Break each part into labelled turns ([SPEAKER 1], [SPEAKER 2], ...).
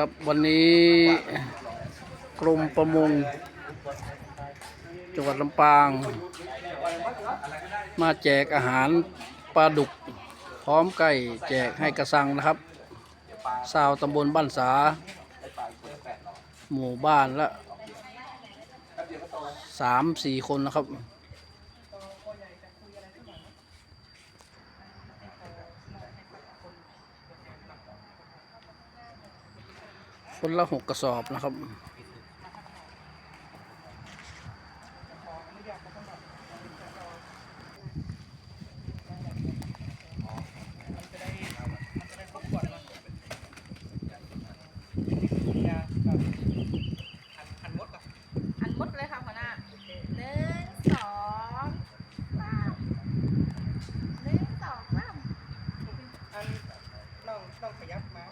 [SPEAKER 1] ครับวันนี้กรมประมงจังหวัดลำปาง มาแจกอาหารปลาดุก พร้อมไก่แจกให้กระสังนะครับชาวตำบลบ้านสา หมู่บ้านละสามสี่คนนะครับ คนละหกกระสอบนะครับ
[SPEAKER 2] อันมดกับ
[SPEAKER 3] อันหมดเลยค่ะหัวหน้าหนึ่งสองสามหนึ่งสองสาม
[SPEAKER 2] อันน้องต้องขยับมา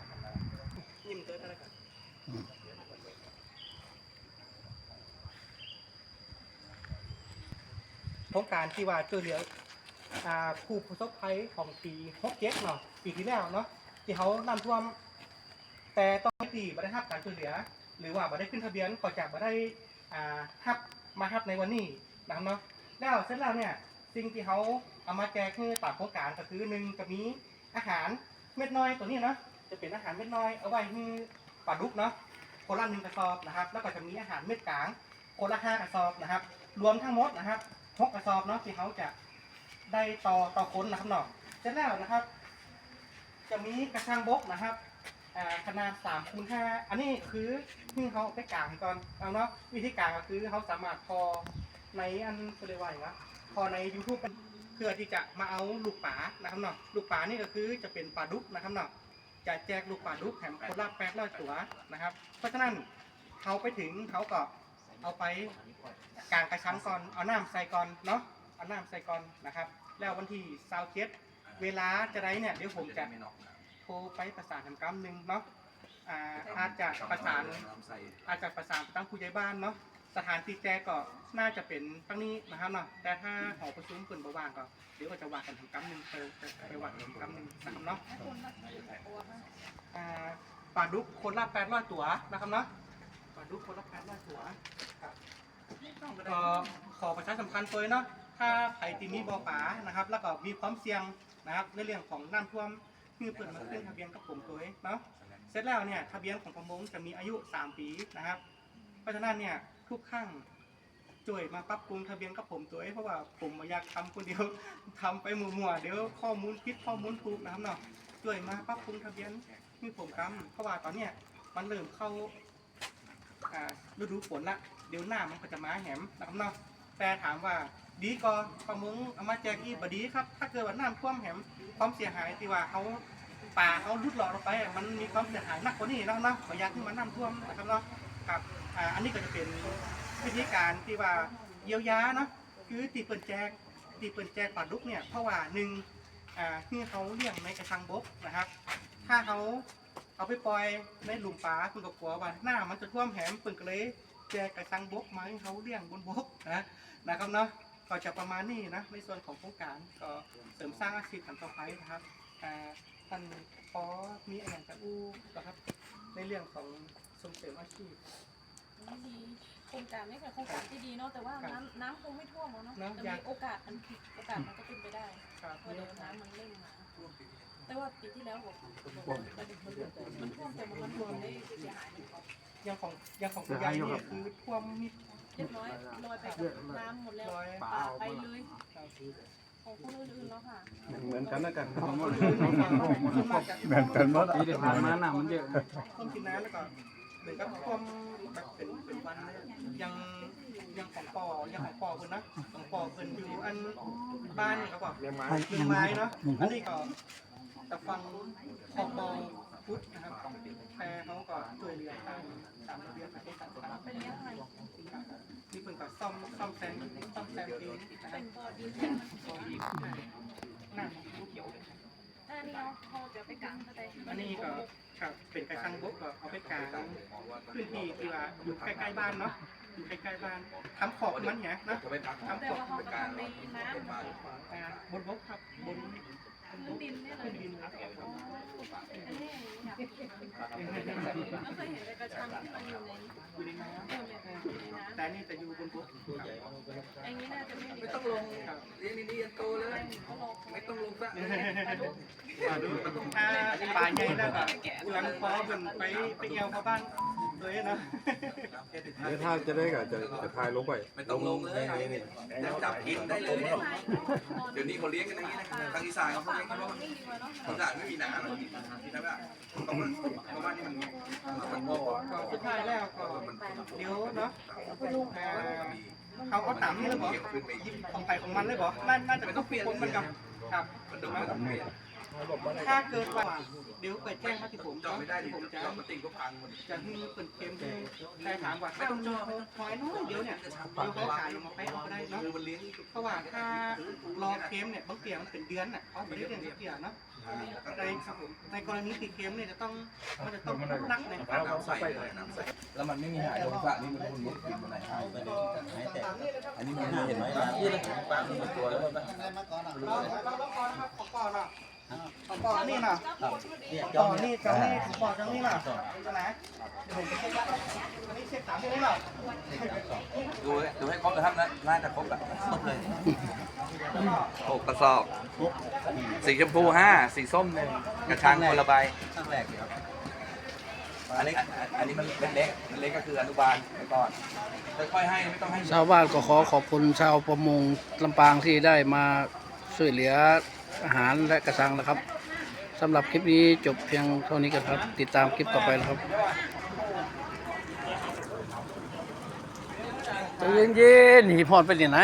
[SPEAKER 2] ยิ้มตัวอะไรกัน โครงการที่ว่าช่วยเหลืออ่าผู้ประสบภัยของปีหกเจ็ดเนาะปีที่แล้วเนาะที่เขานำท่วม แต่ต้องให้ตีบัได้รับการช่วยเหลือ หรือว่าบัได้ขึ้นทะเบียนก็จะบัได้อ่าฮับมาฮับในวันนี้นะครับเนาะแล้วเสร็จแล้วเนี่ยสิ่งที่เขาเอามาแจกคือตามโครงการก็คือหนึ่งจะมีอาหารเม็ดน้อยตัวนี้เนาะจะเป็นอาหารเม็ดน้อยเอาไว้ให้ปลาดุกเนาะคนละหนึ่งกระสอบนะครับ แล้วก็จะมีอาหารเม็ดกลางคนละห้ากระสอบนะครับ รวมทั้งหมดนะครับ หกกระสอบเนาะที่เขาจะได้ต่อต่อคนนะครับเนาะเสร็จแล้วนะครับ จะมีกระชังบกนะครับอ่าขนาด3คูณ5อันนี้คือที่เขาไปกางก่อนเอาเนาะวิธีกางก็คือเขาสามารถพอในอันเรียกว่าอย่างไรพอใน YouTube เพื่อที่จะมาเอาลูกป่านะครับเนาะลูกป่านี่ก็คือจะเป็นปลาดุกนะครับเนาะจะแจกลูกป่าดุกแถมคนละแป๊กละตัวนะครับ เพราะฉะนั้นเขาไปถึงเขาก็ เอาไปกลางกระชังก่อน เอาน้ำใส่ก่อนเนาะ เอาน้ำใส่ก่อนนะครับ แล้ววันที่ซาวเจ็ดเวลาจะได้เนี่ยเดี๋ยวผมจะโทรไปประสานทำกรรมหนึ่งเนาะอ่าอาจจะประสานอาจจะประสานไปตั้งผู้ใหญ่บ้านเนาะสถานที่แจก็น่าจะเป็นตั้งนี้นะครับเนาะแต่ถ้าหอประชุมเปิดบว่างก็เดี๋ยวก็จะว่ากันทำกรรมหนึ่งไปไปวากันทำกรรมหนึ่งนะครับเนาะอ่าปลาดุกคนละแปดร้อยตัวนะครับเนาะ ดุกคนละแปดร้อยตัวครับก็ขอประชาสัมพันธ์ตัวเนาะ ถ้าใครที่มีบ่อป่านะครับ แล้วก็มีความเสี่ยงนะครับในเรื่องของน้ำท่วมคือเปิดมาขึ้นทะเบียนกับผมตัวเนาะ เสร็จแล้วเนี่ยทะเบียนของประมงจะมีอายุ 3 ปีนะครับ เพราะฉะนั้นเนี่ยทุกครั้งช่วยมาปรับปรุงทะเบียนกับผมตัวเองเพราะว่าผมบ่อยากทำคนเดียวทำไปมัวๆเดี๋ยวข้อมูลผิดข้อมูลถูกนะครับเนาะช่วยมาปรับปรุงทะเบียนให้ผมกำเพราะว่าตอนเนี้ยมันเริ่มเข้า อ่าฤดูฝนละเดี๋ยวหน้ามันก็จะมาแหมนะครับเนาะแต่ถามว่าดีก็ประมงเอามาแจกอีกบดีครับ ถ้าเกิดว่าน้ำท่วมแหมความเสียหายที่ว่าเขาป่าเขาลุดหลอดลงไป มันมีความเสียหายหนักกว่านี้แล้วเนาะขออนุญาตที่มันน้ำท่วมนะครับเนาะครับอ่าอันนี้ก็จะเป็นวิธีการที่ว่าเยียวยาเนาะคือตีเปิดแจกตีเปิดแจกปลาดุกเนี่ยเพราะว่าหนึ่งอ่าที่เขาเลี้ยงในกระชังบกนะครับ ถ้าเขา เอาไปปล่อยในหลุมปลาคุณก็กลัวว่าหน้ามันจะท่วมแหมเปิดก็เลยแจกกระชังบกมาให้เขาเลี้ยงบนบกนะนะครับเนาะก็จะประมาณนี้นะในส่วนของโครงการก็เสริมสร้างอาชีพกันต่อไปนะครับอ่าท่านพอมีอะไรจะอู้นะครับ ในเรื่องของส่งเสริมอาชีพ
[SPEAKER 3] ดีโครงการไม่ใช่โครงการที่ดีเนาะแต่ว่า
[SPEAKER 2] ครับ
[SPEAKER 3] น้ำน้ำคงไม่ท่วมหรอกเนาะ
[SPEAKER 2] เนอะ
[SPEAKER 3] แต่
[SPEAKER 2] อยา
[SPEAKER 3] มี
[SPEAKER 2] ก
[SPEAKER 3] โอกาสมันผิดโอกาสมันก็เป็นไปได้
[SPEAKER 2] ครับ
[SPEAKER 3] เพราะเดี๋ยวน้ำมันเร่งมา แต่ว่าปีที่แล้วบอกมันมันท่วมแต่มันท่วมได้เสียหาย
[SPEAKER 2] ยังของยังของคุณยายนี่คือท่วมมิด
[SPEAKER 3] เรียบร้อยลอยไปกับน้ำหมดแล้วป่าไปเลยของคนอื่นๆแล้วค่ะ
[SPEAKER 4] เหมือนกันนะกันเหมือนกันหมด
[SPEAKER 1] ปีที่ผ่านมาหน้ำมันเยอะ
[SPEAKER 2] ท่วมกินน้ำแล้วก็เหมือนกับท่วมแบบเป็นเป็นวันเลยยังยังของปอยังของปอเพิ่นนะของปอเพิ่นอยู่อันบ้านเขาบอก
[SPEAKER 4] เรียงไม้
[SPEAKER 2] เรื่องไม้เนาะอันนี้ก็ จะฟังขอบอพุทธนะครับแพรเขาก็ช่วยเหลือทางตามระเบียบประเทศต่าง
[SPEAKER 3] ไปเลี้ยงอะไร
[SPEAKER 2] ๆนี่เพิ่นก็ซ่อมซ่อมแซมซ่อมแซมเองนะค
[SPEAKER 3] เป็
[SPEAKER 2] รับ
[SPEAKER 3] นบ่อดินแดง
[SPEAKER 2] หน้าลูกเขียวเลย
[SPEAKER 3] อันนี้เราเขาจะไปกลางก็ได้
[SPEAKER 2] อันนี้ก็ครับเป็นกระชังบกก็เอาไปกางพื้นที่ที่ว่าอยู่ใกล้ๆบ้านเนาะอยู่ใกล้ๆบ้านทำขอบมันเนี่ยนะทำ
[SPEAKER 3] แต่
[SPEAKER 2] ขอบ
[SPEAKER 3] ว่าเขาจะทำในน้ำ
[SPEAKER 2] อ่าบนบกครับบน
[SPEAKER 3] พื้นดินเนี่ยเลย
[SPEAKER 2] ดิน
[SPEAKER 3] อ๋ออันนี้องค่ะไม่เคยเห็นแต่กระชังที่มันอยู่ใน
[SPEAKER 2] อยู่ในน้ำ
[SPEAKER 3] เออเนี่ยอยู่ในน้ำ
[SPEAKER 2] แต่นี่จะอยู่บนบก
[SPEAKER 3] อย่างนี้น่าจะไม่มี
[SPEAKER 1] ไม่ต้องลงเรียนดีๆยันโตเลยไม่ต้องลงซะ
[SPEAKER 2] อ่าดูอ่าป่าใหญ่แล้วก็หลังพอเป็นไปไปเอวเขาบ้าน เลยนะ
[SPEAKER 4] เดี๋ยวถ้าจะได้ก็จะจะทายลงไป
[SPEAKER 5] ไม่ต้องลงเลย
[SPEAKER 4] นี่นี่
[SPEAKER 5] จะจับกินได้เลย เดี๋ยวนี้เขาเลี้ยงกันอย่างนี้นะทางอีสานเขาเลี้ยงกันว่าอีสานไม่มีน้ำหรอกใช่ไหมตรงนั้นเพราะว่านี่มันมันโง่
[SPEAKER 2] ก็สุดท้ายแล้วก็เดี๋ยวเนาะอ่าเขาเอาตามนี่เลยบอยิบของไปของมันเลยบอน่าน่าจะต้องเปลี่ยนมันกับครับ
[SPEAKER 5] มันดูไม่ต้องเปลี่ยน
[SPEAKER 2] ถ้าเกิดว่าเดี๋ยวไปแจ้งมาที่ผม
[SPEAKER 5] จอดไม่ได้
[SPEAKER 2] ที่
[SPEAKER 5] ที่
[SPEAKER 2] ผ
[SPEAKER 5] ผมม
[SPEAKER 2] จะ
[SPEAKER 5] จอดมาติ่งก็พังหมด
[SPEAKER 2] จะให้เปิดเกมให้ใครถามว่าไม่ต้องจอหอยน้อยเดี๋ยวเนี่ยเดี๋ยวเขาขายลงมาไปเอาก็ได้เนาะ
[SPEAKER 5] คือมันเลี้ยง
[SPEAKER 2] เพราะว่าถ้ารอเค็มเนี่ยบางเกียมันเป็นเดือนน่ะเขาไม่ได้เดือนเกียเนาะในในกรณีติดเค็มเนี่ยจะต้องมันจะต้องนักในการ
[SPEAKER 5] น้ำใสเลยน้ำใส
[SPEAKER 6] แล้วมันไม่มีหายลงสระนี่มันคุณมุดกินอะไรหายไปเลยหายแต่อันนี้มันเห็นไหมร้านนี่ปลามันตัวแล้วมัน
[SPEAKER 2] เราเราเราก่อนนะครับขอก่อนอะขอก่อนนี่น่ะ
[SPEAKER 6] เนี่ย
[SPEAKER 2] ขอก่อนนี่จังนี่ขอก่อนจังนี่น่ะจะไหนเดี๋ยวผมจะเช็คละอันนี้เช็คสามที่นี่น่ะ
[SPEAKER 5] ดูดูให้ครบนะครับนะน่าจะครบแบบครบเลยหกกระสอบ สีชมพูห้าสีส้มหนึ่งกระชังคนละใบ
[SPEAKER 6] ข้างแรกครับ
[SPEAKER 5] อันนี้อันนี้มันเล็กมันเล็กก็คืออนุบาลไปก่อนค่อยๆให้ไม่ต้องให้
[SPEAKER 1] ชาวบ้านก็ขอขอบคุณชาวประมงลำปางที่ได้มา ช่วยเหลืออาหารและกระสังนะครับสำหรับคลิปนี้จบเพียงเท่านี้กันครับ ติดตามคลิปต่อไปนะครับใจเย็นๆหีพอดไปที่ไหน